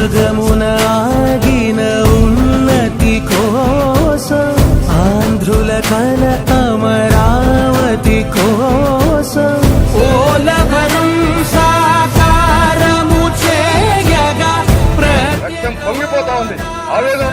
మార్గమున ఆగిన ఉన్నతి కోసం ఆంధ్రుల కల అమరావతి కోసం. ఓలభనం పొంగిపోతా ఉంది. ఆవేదన